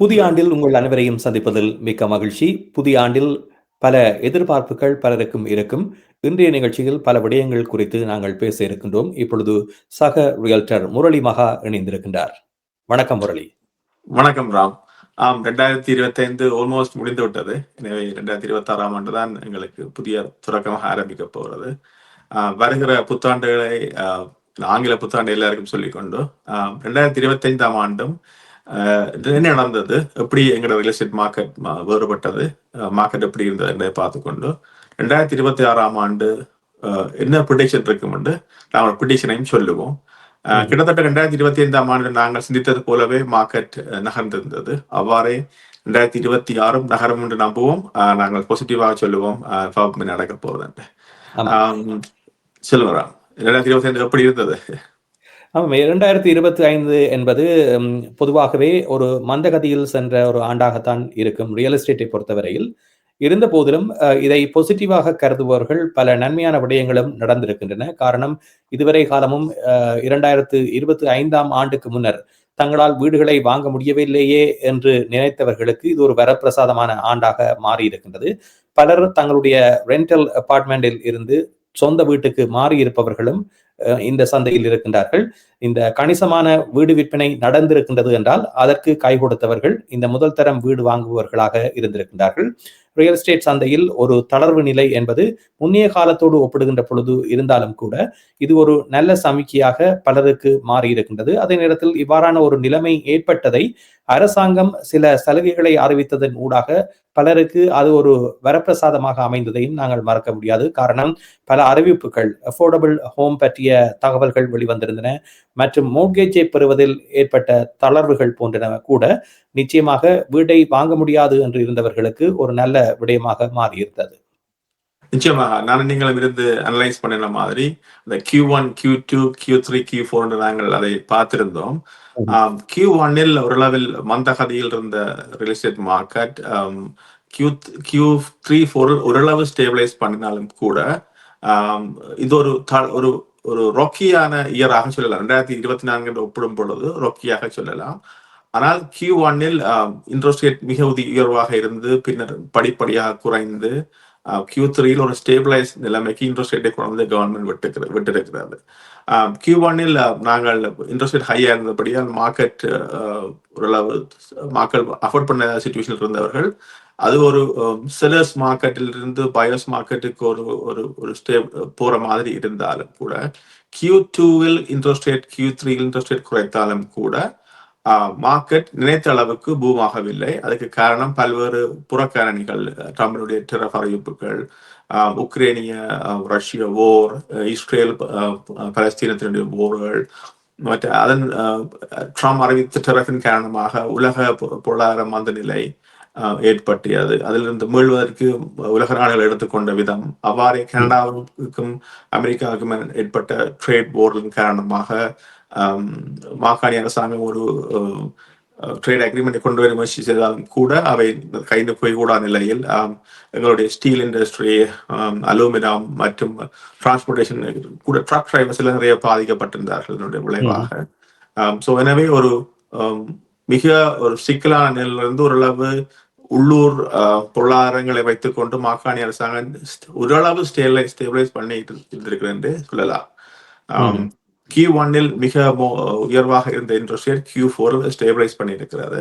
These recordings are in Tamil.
புதிய ஆண்டில் உங்கள் அனைவரையும் சந்திப்பதில் மிக்க மகிழ்ச்சி. புதிய ஆண்டில் பல எதிர்பார்ப்புகள் பலருக்கும் இருக்கும். இன்றைய நிகழ்ச்சியில் பல விடயங்கள் குறித்து நாங்கள் பேச இருக்கின்றோம். இப்பொழுது சக ரியல்டர் முரளி மகா இணைந்திருக்கின்றார். வணக்கம் முரளி. வணக்கம் ராம். ஆம் ரெண்டாயிரத்தி இருபத்தி ஐந்து ஆல்மோஸ்ட் முடிந்து விட்டது. எனவே ரெண்டாயிரத்தி இருபத்தி ஆறாம் ஆண்டு தான் எங்களுக்கு புதிய தொடக்கமாக ஆரம்பிக்க போகிறது. ஆஹ் வருகிற புத்தாண்டுகளை ஆஹ் ஆங்கில புத்தாண்டு எல்லாருக்கும் சொல்லிக்கொண்டு ஆஹ் ரெண்டாயிரத்தி இருபத்தி ஐந்தாம் ஆண்டும் என்ன நடந்தது? எப்படி எங்களோட ரியல் எஸ்டேட் மார்க்கெட் வேறுபட்டது? மார்க்கெட் எப்படி இருந்தது என்பதை பார்த்துக்கொண்டு ரெண்டாயிரத்தி இருபத்தி ஆறாம் ஆண்டு என்ன ப்ரிடிக்ஷன் இருக்கும் என்று நாங்கள் ப்ரிடிக்ஷனையும் சொல்லுவோம். கிட்டத்தட்ட ரெண்டாயிரத்தி இருபத்தி ஐந்தாம் ஆண்டு நாங்கள் சிந்தித்தது போலவே மார்க்கெட் நகர்ந்திருந்தது. அவ்வாறே ரெண்டாயிரத்தி இருபத்தி ஆறும் நகரும் என்று நம்புவோம். நாங்கள் பாசிட்டிவாக சொல்லுவோம். நடக்க ஆமாம். செல்வராம் ரெண்டாயிரத்தி இருபத்தி ஐந்து எப்படி இருந்தது? ஆமாம் இரண்டாயிரத்தி இருபத்தி ஐந்து என்பது பொதுவாகவே ஒரு மந்தகதியில் சென்ற ஒரு ஆண்டாகத்தான் இருக்கும் ரியல் எஸ்டேட்டை பொறுத்தவரையில். இருந்த போதிலும் இதை பொசிட்டிவாக கருதுபவர்கள் பல நன்மையான விடயங்களும் நடந்திருக்கின்றன. காரணம் இதுவரை காலமும் இரண்டாயிரத்து இருபத்தி ஐந்தாம் ஆண்டுக்கு முன்னர் தங்களால் வீடுகளை வாங்க முடியவில்லையே என்று நினைத்தவர்களுக்கு இது ஒரு வரப்பிரசாதமான ஆண்டாக மாறி இருக்கின்றது பலர் தங்களுடைய ரெண்டல் அபார்ட்மெண்டில் இருந்து சொந்த வீட்டுக்கு மாறி இருப்பவர்களும் இந்த சந்தையில் இருக்கின்றார்கள். இந்த கணிசமான வீடு விற்பனை நடந்திருக்கின்றது என்றால் அதற்கு கை கொடுத்தவர்கள் இந்த முதல் தரம் வீடு வாங்குபவர்களாக இருந்திருக்கின்றார்கள். ரியல் எஸ்டேட் சந்தையில் ஒரு தளர்வு நிலை என்பது முன்னைய காலத்தோடு ஒப்பிடுகின்ற பொழுது இருந்தாலும் கூட இது ஒரு நல்ல சமிக்கையாக பலருக்கு மாறியிருக்கின்றது. அதே நேரத்தில் இவ்வாறான ஒரு நிலைமை ஏற்பட்டதை அரசாங்கம் சில சலுகைகளை அறிவித்ததன் ஊடாக பலருக்கு அது ஒரு வரப்பிரசாதமாக அமைந்ததையும் நாங்கள் மறக்க முடியாது. காரணம் பல அறிவிப்புகள் அஃபோர்டபுள் ஹோம் பற்றிய தகவல்கள் வெளிவந்திருந்தன மற்றும் மோட்கேஜை பெறுவதில் ஏற்பட்ட தளர்வுகள் போன்றன கூட நிச்சயமாக வீட்டை வாங்க முடியாது என்று இருந்தவர்களுக்கு ஒரு நல்ல விடயமாக மாறியிருந்தது. நிச்சயமாக நான் நீங்களும் இருந்து அனலைஸ் பண்ணின மாதிரி இந்த Q one Q two Q three Q four நாங்கள் அதை பார்த்திருந்தோம். கியூ ஒன்னில் ஓரளவில் மந்தகதியில் இருந்த real estate market Q Q three four ஓரளவு ஸ்டேபிளைஸ் பண்ணினாலும் கூட இது ஒரு த- ஒரு ஒரு ரொக்கியான இயராக சொல்லலாம். ரெண்டாயிரத்தி இருபத்தி நான்கு ஒப்பிடும் பொழுது ரொக்கியாக சொல்லலாம். ஆனால் கியூ ஒன்னில் இன்ட்ரெஸ்ட் ரேட் மிக உயர்வாக இருந்து பின்னர் படிப்படியாக குறைந்து கியூ த்ரீயில் ஒரு ஸ்டேபிளைஸ் நிலைமைக்கு இன்ட்ரெஸ்ட் ரேட்டை கொண்டு வந்து கவர்மெண்ட் விட்டு விட்டிருக்கிறது. கியூ ஒன்னில் நாங்கள் இன்ட்ரெஸ்ட் ரேட் ஹையாக இருந்தபடியால் மார்க்கெட் ஓரளவு மக்கள் அஃபோர்ட் பண்ண சுச்சுவேஷன் இருந்தவர்கள் அது ஒரு செலர்ஸ் மார்க்கெட்டில் இருந்து பயர்ஸ் மார்க்கெட்டுக்கு ஒரு ஒரு ஒரு ஸ்டே போற மாதிரி இருந்தாலும் கூட கியூ டூவில் இன்ட்ரெஸ்ட் ரேட் கியூ த்ரீயில் இன்ட்ரெஸ்ட் ரேட் குறைத்தாலும் கூட மார்க்கெட் நினைத்த அளவுக்கு பூமாகவில்லை அதுக்கு காரணம் பல்வேறு புறக்காரணிகள் ட்ரம்பினுடைய டெரஃப் அறிவிப்புகள் உக்ரைனிய ரஷ்ய ஓர் இஸ்ரேல் பலஸ்தீனத்தினுடைய போர்கள் மற்ற அதன் ஆஹ் ட்ரம்ப் அறிவித்த டெரஃபின் காரணமாக உலக பொருளாதார மந்த நிலை ஆஹ் ஏற்பட்டியது. அதிலிருந்து மீள்வதற்கு உலக நாடுகள் எடுத்துக்கொண்ட விதம். அவ்வாறே கனடாவுக்கும் அமெரிக்காவுக்கும் ஏற்பட்ட ட்ரேட் போர்டின் காரணமாக மாகாணி அரசாங்கம் ஒரு வர முயற்சி செய்தாலும் கூட அவை கைந்து போய்கூடா நிலையில் ஆம், எங்களுடைய ஸ்டீல் இண்டஸ்ட்ரி அலுமினியம் மற்றும் டிரான்ஸ்போர்ட்டேஷன் கூட ட்ரக் டிரைவர்ஸ் எல்லாம் நிறைய பாதிக்கப்பட்டிருந்தார்கள் இதனுடைய விளைவாக. ஸோ எனவே ஒரு மிக ஒரு சிக்கலான நிலையிலிருந்து ஓரளவு உள்ளூர் பொருளாதாரங்களை வைத்துக்கொண்டு மாகாணி அரசாங்கம் ஓரளவு ஸ்டேபிளை ஸ்டேபிளைஸ் பண்ணிட்டு இருந்திருக்கிறது என்று சொல்லலாம். கியூ ஒன்னில் மிக உயர்வாக இருந்த interest rate Q four stabilise பண்ணியிருக்கிறது.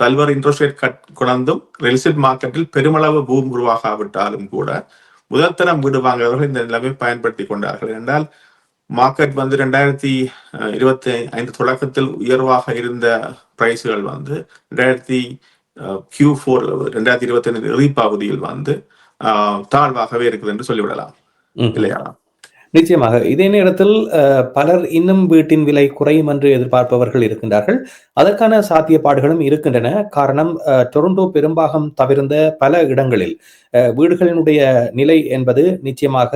பல்வேறு இன்ட்ரெஸ்ட் ரேட் கட் குணர்ந்தும் ரியல் எஸ்டேட் மார்க்கெட்டில் பெருமளவு பூம் உருவாகாவிட்டாலும் கூட முதல்தரம் வீடு வாங்குறவர்கள் இந்த நிலைமை பயன்படுத்தி கொண்டார்கள். என்றால் மார்க்கெட் வந்து ரெண்டாயிரத்தி இருபத்தி ஐந்து தொடக்கத்தில் உயர்வாக இருந்த பிரைஸ்கள் வந்து ரெண்டாயிரத்தி கியூ ஃபோர் ரெண்டாயிரத்தி இருபத்தி ஐந்து இறுதி பகுதியில் வந்து தாழ்வாகவே இருக்குது என்று சொல்லிவிடலாம். இல்லையா? நிச்சயமாக. இதே நேரத்தில் பலர் இன்னும் வீட்டின் விலை குறையும் என்று எதிர்பார்ப்பவர்கள் இருக்கின்றார்கள். அதற்கான சாத்தியப்பாடுகளும் இருக்கின்றன. காரணம் டொரண்டோ பெரும்பாகம் தவிர்ந்த பல இடங்களில் வீடுகளினுடைய நிலை என்பது நிச்சயமாக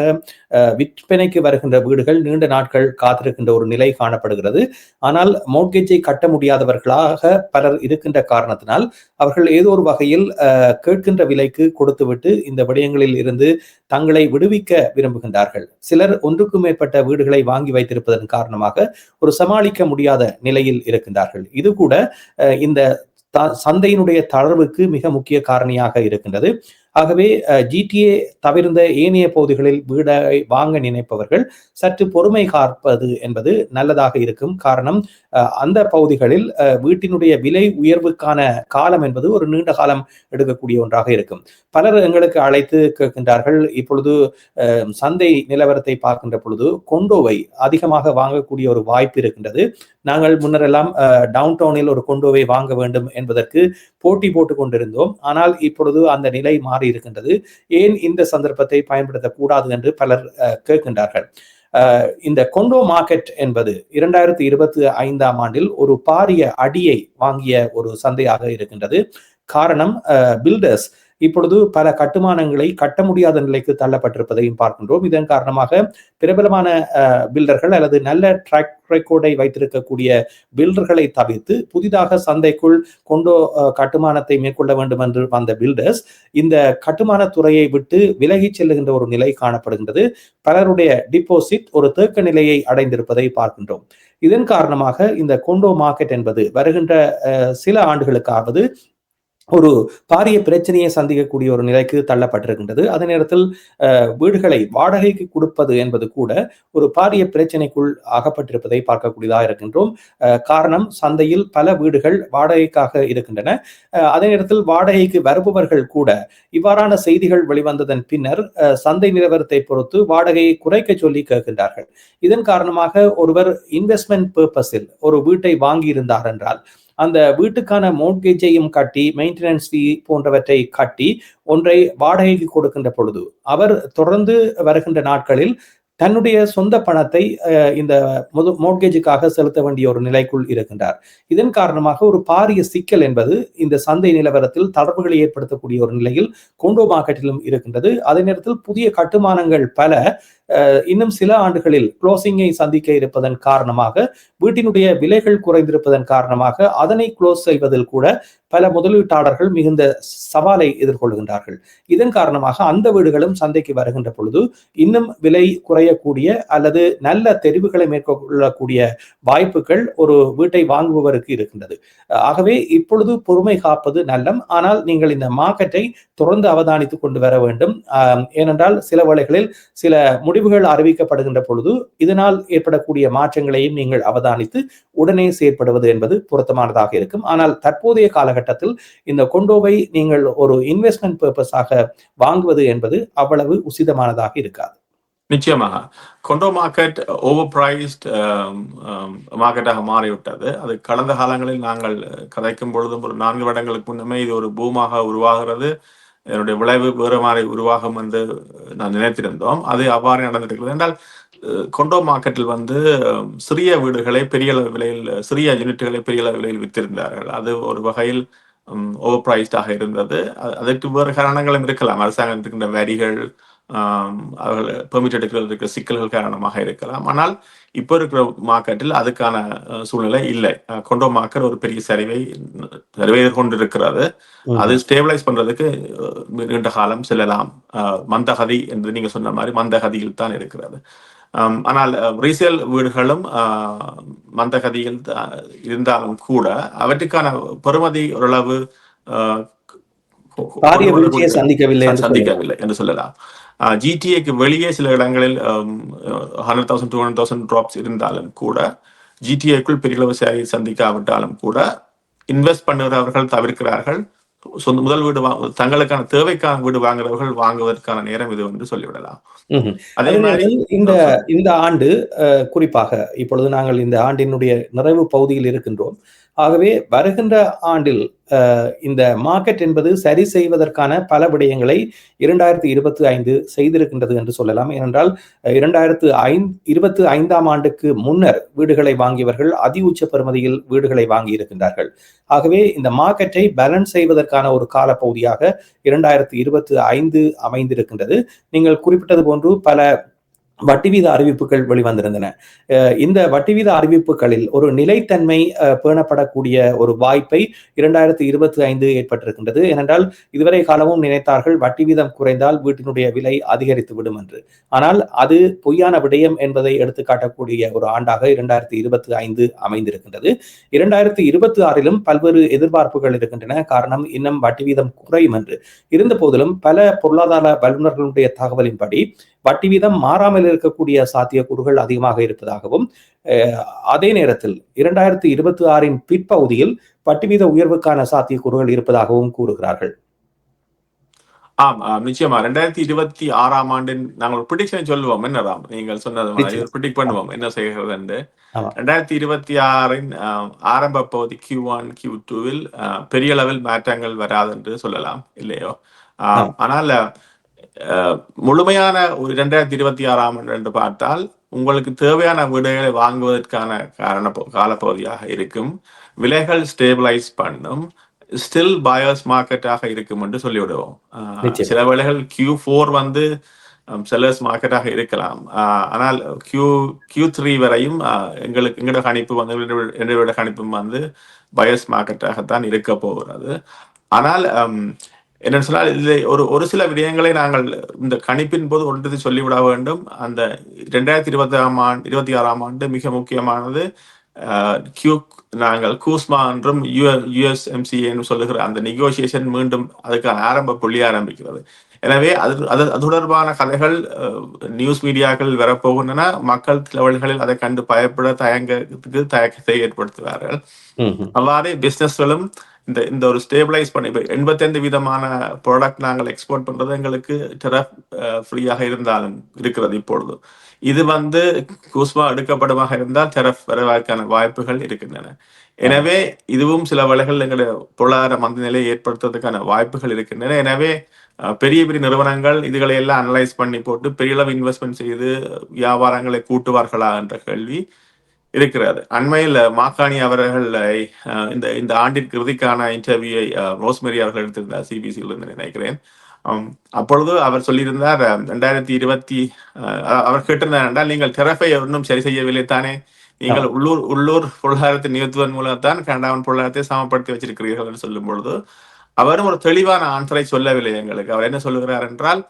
விற்பனைக்கு வருகின்ற வீடுகள் நீண்ட நாட்கள் காத்திருக்கின்ற ஒரு நிலை காணப்படுகிறது. ஆனால் மோட்கேஜை கட்ட முடியாதவர்களாக பலர் இருக்கின்ற காரணத்தினால் அவர்கள் ஏதோ ஒரு வகையில் கேட்கின்ற விலைக்கு கொடுத்துவிட்டு இந்த விடயங்களில் இருந்து தங்களை விடுவிக்க விரும்புகின்றார்கள். சிலர் ஒன்றுக்கும் மேற்பட்ட வீடுகளை வாங்கி வைத்திருப்பதன் காரணமாக ஒரு சமாளிக்க முடியாத நிலையில் இருக்கின்றார்கள். இது கூட அஹ், இந்த சந்தையினுடைய தளர்வுக்கு மிக முக்கிய காரணியாக இருக்கின்றது. ஆகவே ஜிடிஏ தவிர்ந்த ஏனைய பகுதிகளில் வீடை வாங்க நினைப்பவர்கள் சற்று பொறுமை காப்பது என்பது நல்லதாக இருக்கும். காரணம் அந்த பகுதிகளில் வீட்டினுடைய விலை உயர்வுக்கான காலம் என்பது ஒரு நீண்ட காலம் எடுக்கக்கூடிய ஒன்றாக இருக்கும். பலர் எங்களுக்கு அழைத்து கேட்கின்றார்கள். இப்பொழுது அஹ், சந்தை நிலவரத்தை பார்க்கின்ற பொழுது கொண்டோவை அதிகமாக வாங்கக்கூடிய ஒரு வாய்ப்பு இருக்கின்றது. நாங்கள் முன்னரெல்லாம் டவுன் டவுனில் ஒரு கொண்டோவை வாங்க வேண்டும் என்பதற்கு போட்டி போட்டுக் கொண்டிருந்தோம். ஆனால் இப்பொழுது அந்த நிலை மாறி இருக்கின்றது. ஏன் இந்த சந்தர்ப்பத்தை பயன்படுத்தக்கூடாது என்று பலர் கேட்கின்றார்கள். இந்த கொண்டோ மார்க்கெட் என்பது இரண்டாயிரத்தி இருபத்தி ஐந்தாம் ஆண்டில் ஒரு பாரிய அடியை வாங்கிய ஒரு சந்தையாக இருக்கின்றது. காரணம் பில்டர்ஸ். இப்பொழுது பல கட்டுமானங்களை கட்ட முடியாத நிலைக்கு தள்ளப்பட்டிருப்பதையும் பார்க்கின்றோம். இதன் காரணமாக பிரபலமான பில்டர்கள் அல்லது நல்ல ட்ராக் ரெக்கார்டை வைத்திருக்கக்கூடிய பில்டர்களை தவிர்த்து புதிதாக சந்தைக்குள் கொண்டோ கட்டுமானத்தை மேற்கொள்ள வேண்டும் என்று வந்த பில்டர்ஸ் இந்த கட்டுமான துறையை விட்டு விலகிச் செல்லுகின்ற ஒரு நிலை காணப்படுகின்றது. பலருடைய டிபாசிட் ஒரு தேக்க நிலையை அடைந்திருப்பதை பார்க்கின்றோம். இதன் காரணமாக இந்த கொண்டோ மார்க்கெட் என்பது வருகின்ற அஹ், சில ஆண்டுகளுக்காவது ஒரு பாரிய பிரச்சனையை சந்திக்கக்கூடிய ஒரு நிலைக்கு தள்ளப்பட்டிருக்கின்றது. அதே நேரத்தில் வீடுகளை வாடகைக்கு கொடுப்பது என்பது கூட ஒரு பாரிய பிரச்சனைக்குள் அகப்பட்டிருப்பதை பார்க்கக்கூடியதாக இருக்கின்றோம். காரணம் சந்தையில் பல வீடுகள் வாடகைக்காக இருக்கின்றன. அஹ், அதே நேரத்தில் வாடகைக்கு வருபவர்கள் கூட இவ்வாறான செய்திகள் வெளிவந்ததன் பின்னர் அஹ், சந்தை நிலவரத்தை பொறுத்து வாடகையை குறைக்க சொல்லி கேட்கின்றார்கள். இதன் காரணமாக ஒருவர் இன்வெஸ்ட்மெண்ட் பர்பஸில் ஒரு வீட்டை வாங்கியிருந்தார் என்றால் அந்த வீட்டுக்கான மோட்கேஜையும் கட்டி மெயின்டெனன்ஸ் ஃபீ போன்றவற்றை கட்டி ஒன்றை வாடகைக்கு கொடுக்கின்ற பொழுது அவர் தொடர்ந்து வருகின்ற நாட்களில் தன்னுடைய சொந்த பணத்தை இந்த முது மோட்கேஜுக்காக செலுத்த வேண்டிய ஒரு நிலைக்குள் இருக்கின்றார். இதன் காரணமாக ஒரு பாரிய சிக்கல் என்பது இந்த சந்தை நிலவரத்தில் தளர்வுகளை ஏற்படுத்தக்கூடிய ஒரு நிலையில் கொண்டோ மார்க்கெட்டிலும் இருக்கின்றது. அதே நேரத்தில் புதிய கட்டுமானங்கள் பல இன்னும் சில ஆண்டுகளில் க்ளோசிங்கை சந்திக்க இருப்பதன் காரணமாக வீட்டினுடைய விலைகள் குறைந்திருப்பதன் காரணமாக அதனை க்ளோஸ் செய்வதில் கூட பல முதலீட்டாளர்கள் மிகுந்த சவாலை எதிர்கொள்கின்றார்கள். இதன் காரணமாக அந்த வீடுகளும் சந்தைக்கு வருகின்ற பொழுது இன்னும் விலை குறையக்கூடிய அல்லது நல்ல தெரிவுகளை மேற்கொள்ளக்கூடிய வாய்ப்புகள் ஒரு வீட்டை வாங்குபவருக்கு இருக்கின்றது. ஆகவே இப்பொழுது பொறுமை காப்பது நல்லம். ஆனால் நீங்கள் இந்த மார்க்கெட்டை தொடர்ந்து அவதானித்துக் கொண்டு வர வேண்டும். ஏனென்றால் சில வேளைகளில் சில முடி முடிவுகள் அறிவிக்கப்படுகின்ற பொழுது இதனால் ஏற்படக்கூடிய மாற்றங்களையும் நீங்கள் அவதானித்து உடனே செயற்படுவது என்பது பொருத்தமானதாக இருக்கும். ஆனால் தற்போதைய காலகட்டத்தில் இந்த கொண்டோவை நீங்கள் ஒரு இன்வெஸ்ட்மெண்ட் பர்பஸாக வாங்குவது என்பது அவ்வளவு உசிதமானதாக இருக்காது. நிச்சயமாக. கொண்டோ market over priced um, um, மார்க்கெட்டாக மாறிவிட்டது. அது கடந்த காலங்களில் நாங்கள் கதைக்கும் பொழுதும் ஒரு நான்கு வருடங்களுக்கு முன்னமே இது ஒரு பூமாக உருவாகிறது. இதனுடைய விளைவு வேறு மாதிரி உருவாகும் என்று நான் நினைத்திருந்தோம். அது அவ்வாறு நடந்திருக்கிறது. என்றால் கொண்டோ மார்க்கெட்டில் வந்து சிறிய வீடுகளை பெரிய அளவு விலையில் சிறிய யூனிட்டுகளை பெரிய அளவு விலையில் வித்திருந்தார்கள். அது ஒரு வகையில் ஓவர் பிரைஸ்டாக இருந்தது. அதற்கு வேறு காரணங்களும் இருக்கலாம். அரசாங்கம் இருக்கின்ற வரிகள் அவர்கள் பெர்மிட் எடுக்கிறது இருக்கிற சிக்கல்கள் காரணமாக இருக்கலாம். ஆனால் இப்போ இருக்கிற மார்க்கெட்டில் அதுக்கான சூழ்நிலை இல்லை. கொண்டோ மார்க்கெட் ஒரு பெரிய சரிவை சரிவை எதிர்கொண்டிருக்கிறது. அது ஸ்டேபிளைஸ் பண்றதுக்கு நீண்ட காலம் செல்லலாம். மந்தகதி என்று நீங்க சொன்ன மாதிரி மந்தகதியில் தான் இருக்கிறது. ஆனால் ரீசேல் வீடுகளும் மந்தகதியில் இருந்தாலும் கூட அவற்றுக்கான பெறுமதி ஓரளவு சந்திக்கவில்லை என்று சொல்லலாம். ஜிடிஏக்கு வெளியே சில இடங்களில் hundred thousand to hundred thousand drops இருந்தாலும் கூட ஜிடிஏக்குள் பெரிய அளவு சேவை சந்திக்காவிட்டாலும் கூட இன்வெஸ்ட் பண்ணுகிறவர்கள் தவிர்க்கிறார்கள். சொந்த முதல் வீடு வா தங்களுக்கான தேவைக்கான வீடு வாங்குறவர்கள் வாங்குவதற்கான நேரம் இது என்று சொல்லிவிடலாம். அதே மாதிரி இந்த இந்த ஆண்டு குறிப்பாக இப்பொழுது நாங்கள் இந்த ஆண்டினுடைய நிறைவு பகுதியில் இருக்கின்றோம். ஆகவே வருகின்ற ஆண்டில் இந்த மார்க்கெட் என்பது சரி செய்வதற்கான பல விடயங்களை இரண்டாயிரத்தி இருபத்தி ஐந்து செய்திருக்கின்றது என்று சொல்லலாம். ஏனென்றால் இரண்டாயிரத்து ஐந்து இருபத்தி ஐந்தாம் ஆண்டுக்கு முன்னர் வீடுகளை வாங்கியவர்கள் அதி உச்ச பெறுமதியில் வீடுகளை வாங்கி இருக்கின்றார்கள் ஆகவே இந்த மார்க்கெட்டை பேலன்ஸ் செய்வதற்கான ஒரு காலப்பகுதியாக இரண்டாயிரத்தி இருபத்தி ஐந்து அமைந்திருக்கின்றது. நீங்கள் குறிப்பிட்டது போன்று பல வட்டி வீத அறிவிப்புகள் வெளிவந்திருந்தன. அஹ் இந்த வட்டி வீத அறிவிப்புகளில் ஒரு நிலைத்தன்மை அஹ், பேணப்படக்கூடிய ஒரு வாய்ப்பை இரண்டாயிரத்தி இருபத்தி ஐந்து ஏற்பட்டிருக்கின்றது. ஏனென்றால் இதுவரை காலமும் நினைத்தார்கள் வட்டி வீதம் குறைந்தால் வீட்டினுடைய விலை அதிகரித்து விடும் என்று. ஆனால் அது பொய்யான விடயம் என்பதை எடுத்துக்காட்டக்கூடிய ஒரு ஆண்டாக இரண்டாயிரத்தி இருபத்தி ஐந்து அமைந்திருக்கின்றது. இரண்டாயிரத்தி இருபத்தி ஆறிலும் பல்வேறு எதிர்பார்ப்புகள் இருக்கின்றன. காரணம் இன்னும் வட்டி வீதம் குறையும் என்று. இருந்த போதிலும் பல பொருளாதார வல்லுநர்களுடைய தகவலின்படி வட்டி வீதம் மாறாமல் இருக்கக்கூடிய சாத்தியக்கூறுகள் அதிகமாக இருப்பதாகவும் அதே நேரத்தில் இரண்டாயிரத்தி இருபத்தி ஆறின் பிற்பகுதியில் வட்டி வீத உயர்வுக்கான சாத்தியக்கூறுகள் இருப்பதாகவும் கூறுகிறார்கள். ஆம் நிச்சயமா. ரெண்டாயிரத்தி இருபத்தி ஆறாம் ஆண்டின் நாங்கள் ப்ரிடிக்ஷன் சொல்லுவோம். என்னதாம் நீங்கள் சொன்னது மாதிரி பண்ணுவோம். என்ன செய்கிறது என்று. ரெண்டாயிரத்தி இருபத்தி ஆறின் ஆரம்ப பகுதி கியூ ஒன் கியூ டூவில் பெரிய அளவில் மாற்றங்கள் வராது என்று சொல்லலாம். இல்லையோ? ஆம். ஆனால் முழுமையான ஒரு ரெண்டாயிரத்தி இருபத்தி ஆறாம் ஆண்டு என்று பார்த்தால் உங்களுக்கு தேவையான வீடுகளை வாங்குவதற்கான காரண காலப்பகுதியாக இருக்கும். விலைகள் ஸ்டேபிளைஸ் பண்ணும். ஸ்டில் பயர்ஸ் மார்க்கெட்டாக இருக்கும் என்று சொல்லிவிடுவோம். சில வேளைகள் கியூ ஃபோர் வந்து செல்லர்ஸ் மார்க்கெட்டாக இருக்கலாம். ஆஹ் ஆனால் கியூ கியூ த்ரீ வரையும் எங்களுக்கு எங்களோட கணிப்பு வந்து என்னோட கணிப்பும் வந்து பயர்ஸ் மார்க்கெட்டாகத்தான் இருக்க போகிறது. ஆனால் என்னன்னு சொன்னால் இதில் ஒரு ஒரு சில விடயங்களை நாங்கள் இந்த கணிப்பின் போது ஒன்றது சொல்லிவிட வேண்டும். அந்த ரெண்டாயிரத்தி இருபத்தி ஆறாம் ஆண்டு இருபத்தி ஆறாம் ஆண்டு மிக முக்கியமானது. ஆஹ், கியூ நாங்கள் கூஸ்மா என்றும் யுஎஸ்எம்சிஏன்னு சொல்லுகிற அந்த நெகோசியேஷன் மீண்டும் அதுக்கான ஆரம்ப புள்ளி ஆரம்பிக்கிறது. எனவே அது அது அது தொடர்பான கதைகள் நியூஸ் மீடியாக்கள் வரப்போகின்றன. மக்கள் சில வழிகளில் அதை கண்டு பயப்பட தயங்கத்துக்கு தயக்கத்தை ஏற்படுத்துவார்கள். அவ்வாறே பிசினஸ்களும் இந்த இந்த ஒரு ஸ்டேபிளைஸ் பண்ணி எண்பத்தைந்து விதமான ப்ராடக்ட் நாங்கள் எக்ஸ்போர்ட் பண்றது எங்களுக்கு டெரப் ஃப்ரீயாக இருந்தாலும் இருக்கிறது இப்பொழுது. இது வந்து கூஸ்மா எடுக்கப்படுமாக இருந்தால் டெரப் வருவதற்கான வாய்ப்புகள் இருக்கின்றன. எனவே இதுவும் சில வழிகள் எங்களுடைய பொருளாதார மந்த நிலையை ஏற்படுத்துவதற்கான வாய்ப்புகள் இருக்கின்றன. எனவே பெரிய பெரிய நிறுவனங்கள் இதுகளை எல்லாம் அனலைஸ் பண்ணி போட்டு பெரிய அளவு இன்வெஸ்ட்மெண்ட் செய்து வியாபாரங்களை கூட்டுவார்களா என்ற கேள்வி இருக்கிறது. அண்மையில் மாக்காணி அவர்கள் இந்த இந்த ஆண்டின் இறுதிக்கான இன்டர்வியூவை ரோஸ்மெரி அவர்கள் எடுத்திருந்தார் சிபிசியில் இருந்து நினைக்கிறேன். அப்பொழுது அவர் சொல்லியிருந்தார் ரெண்டாயிரத்தி இருபத்தி அவர் கேட்டிருந்தார் என்றால் நீங்கள் தெரப்பை இன்னும் சரி செய்யவில்லை தானே நீங்கள் உள்ளூர் உள்ளூர் பொருளாதாரத்தை நிறுத்துவதன் மூலம்தான் கனடாவின் பொருளாதாரத்தை சமப்படுத்தி வச்சிருக்கிறீர்கள் என்று சொல்லும் பொழுது அவரும் ஒரு தெளிவான ஆன்சரை சொல்லவில்லை எங்களுக்கு அவர் என்ன சொல்லுகிறார் என்றால்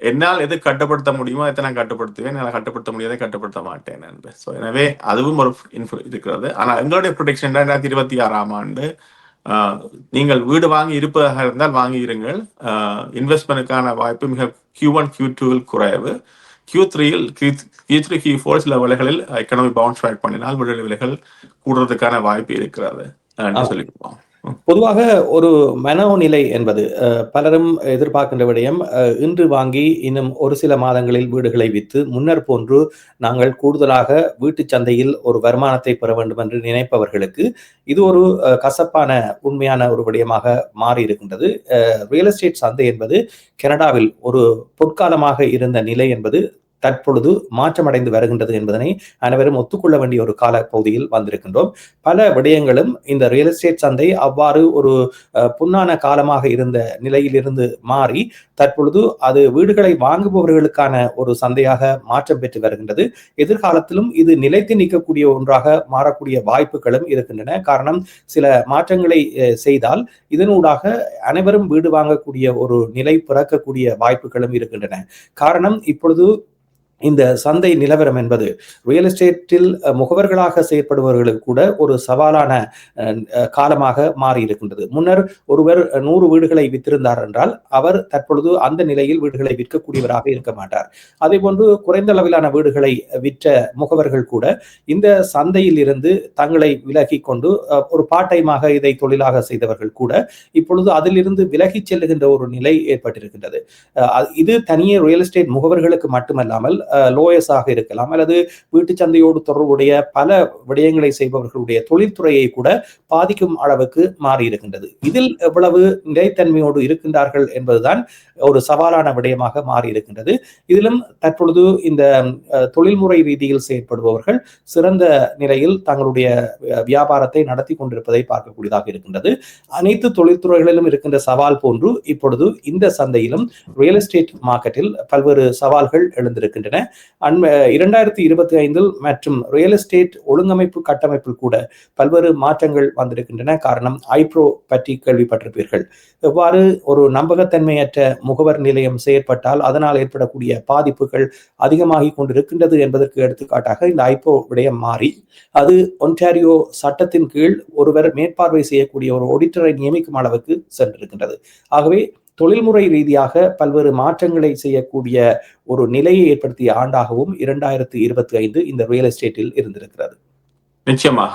என்னால் எது கட்டுப்படுத்த முடியுமோ அதை நான் கட்டுப்படுத்துவேன் என்னால் கட்டுப்படுத்த முடியாதை கட்டுப்படுத்த மாட்டேன் என்று ஸோ எனவே அதுவும் ஒரு influ- இருக்கிறது ஆனால் எங்களுடைய ப்ரொடெக்ஷன் ரெண்டாயிரத்தி இருபத்தி ஆறாம் ஆண்டு நீங்கள் வீடு வாங்கி இருப்பதாக இருந்தால் வாங்கி இருங்கள் இன்வெஸ்ட்மெண்ட்டுக்கான வாய்ப்பு மிக கியூ ஒன் கியூ டூவில் குறைவு. கியூ த்ரீயில் கியூ த்ரீ கியூ ஃபோர் சில விலைகளில் எக்கனாமி பவுன்ஸ் பேக் பண்ணினால் விடுதலை விலைகள் கூடுறதுக்கான வாய்ப்பு இருக்கிறது. சொல்லியிருப்போம் பொதுவாக ஒரு மனோநிலை என்பது பலரும் எதிர்பார்க்கின்ற விடயம் அஹ், இன்று வாங்கி இன்னும் ஒரு சில மாதங்களில் வீடுகளை விற்று முன்னர் போன்று நாங்கள் கூடுதலாக வீட்டுச் சந்தையில் ஒரு வருமானத்தை பெற வேண்டும் என்று நினைப்பவர்களுக்கு இது ஒரு கசப்பான உண்மையான ஒரு விடயமாக மாறி இருக்கின்றது ரியல் எஸ்டேட் சந்தை என்பது கனடாவில் ஒரு பொற்காலமாக இருந்த நிலை என்பது தற்பொழுது மாற்றமடைந்து வருகின்றது என்பதனை அனைவரும் ஒத்துக்கொள்ள வேண்டிய ஒரு கால பகுதியில் வந்திருக்கின்றோம். பல விடயங்களும் இந்த ரியல் எஸ்டேட் சந்தை அவ்வாறு ஒரு புண்ணான காலமாக இருந்த நிலையிலிருந்து மாறி தற்பொழுது அது வீடுகளை வாங்குபவர்களுக்கான ஒரு சந்தையாக மாற்றம் பெற்று வருகின்றது. எதிர்காலத்திலும் இது நிலைத்து நிற்கக்கூடிய ஒன்றாக மாறக்கூடிய வாய்ப்புகளும் இருக்கின்றன. காரணம் சில மாற்றங்களை செய்தால் இதனூடாக அனைவரும் வீடு வாங்கக்கூடிய ஒரு நிலை பிறக்கக்கூடிய வாய்ப்புகளும் இருக்கின்றன. காரணம் இப்பொழுது இந்த சந்தை நிலவரம் என்பது ரியல் எஸ்டேட்டில் முகவர்களாக செயற்படுபவர்களுக்கு கூட ஒரு சவாலான காலமாக மாறி இருக்கின்றது. முன்னர் ஒருவர் நூறு வீடுகளை வித்திருந்தார் என்றால் அவர் தற்பொழுது அந்த நிலையில் வீடுகளை விற்கக்கூடியவராக இருக்க மாட்டார். அதே போன்று குறைந்த அளவிலான வீடுகளை விற்ற முகவர்கள் கூட இந்த சந்தையில் இருந்து தங்களை விலகி கொண்டு ஒரு பார்ட் டைமாக இதை தொழிலாக செய்தவர்கள் கூட இப்பொழுது அதிலிருந்து விலகிச் செல்லுகின்ற ஒரு நிலை ஏற்பட்டிருக்கின்றது. இது தனியே ரியல் எஸ்டேட் முகவர்களுக்கு மட்டுமல்லாமல் லோயஸாக இருக்கலாம் அல்லது வீட்டு சந்தையோடு தொடர்புடைய பல விடயங்களை செய்பவர்களுடைய தொழில்துறையை கூட பாதிக்கும் அளவுக்கு மாறி இருக்கின்றது. இதில் எவ்வளவு நிலைத்தன்மையோடு இருக்கின்றார்கள் என்பதுதான் ஒரு சவாலான விடயமாக மாறி இருக்கின்றது. இதிலும் தற்பொழுது இந்த தொழில்முறை ரீதியில் செயற்படுபவர்கள் சிறந்த நிலையில் தங்களுடைய வியாபாரத்தை நடத்தி கொண்டிருப்பதை பார்க்கக்கூடியதாக இருக்கின்றது. அனைத்து தொழில்துறைகளிலும் இருக்கின்ற சவால் போன்று இப்பொழுது இந்த சந்தையிலும் ரியல் எஸ்டேட் மார்க்கெட்டில் பல்வேறு சவால்கள் எழுந்திருக்கின்றன. அண்மை இரண்டாயிரத்தி இருபத்தி ஐந்தில் மற்றும் ரியல் எஸ்டேட் ஒழுங்கமைப்பு கட்டமைப்பில் கூட பல்வேறு மாற்றங்கள் வந்திருக்கின்றன. காரணம் ஐப்ரோ பற்றி கேள்விப்பட்டிருப்பீர்கள். எவ்வாறு ஒரு நம்பகத்தன்மையற்ற முகவர் நிலையம் செயற்பட்டால் அதனால் ஏற்படக்கூடிய பாதிப்புகள் அதிகமாகிக் கொண்டிருக்கின்றது என்பதற்கு எடுத்துக்காட்டாக இந்த ஐப்ரோ விடயம் மாறி அது ஒன்டாரியோ சட்டத்தின் கீழ் ஒருவர் மேற்பார்வை செய்யக்கூடிய ஒரு ஒடிட்டரை நியமிக்கும் அளவுக்கு சென்றிருக்கின்றது. ஆகவே தொழில்முறை ரீதியாக பல்வேறு மாற்றங்களை செய்யக்கூடிய ஒரு நிலையை ஏற்படுத்திய ஆண்டாகவும் இரண்டாயிரத்தி இருபத்தி ஐந்து இந்த ரியல் எஸ்டேட்டில் இருந்திருக்கிறது. நிச்சயமாக.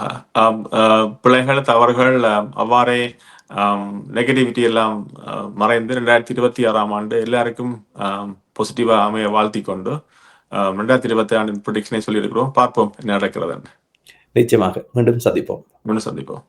பிழைகள் தவறுகள் அவ்வாறே நெகட்டிவிட்டி எல்லாம் மறைந்து ரெண்டாயிரத்தி இருபத்தி ஆறாம் ஆண்டு எல்லாருக்கும் பாசிட்டிவா அமைய வாழ்த்தி கொண்டு ரெண்டாயிரத்தி இருபத்தி ஆண்டின் ப்ரொடிக்ஷனை சொல்லியிருக்கிறோம். பார்ப்போம் என்ன நடக்கிறது. நிச்சயமாக. மீண்டும் சந்திப்போம். மீண்டும் சந்திப்போம்.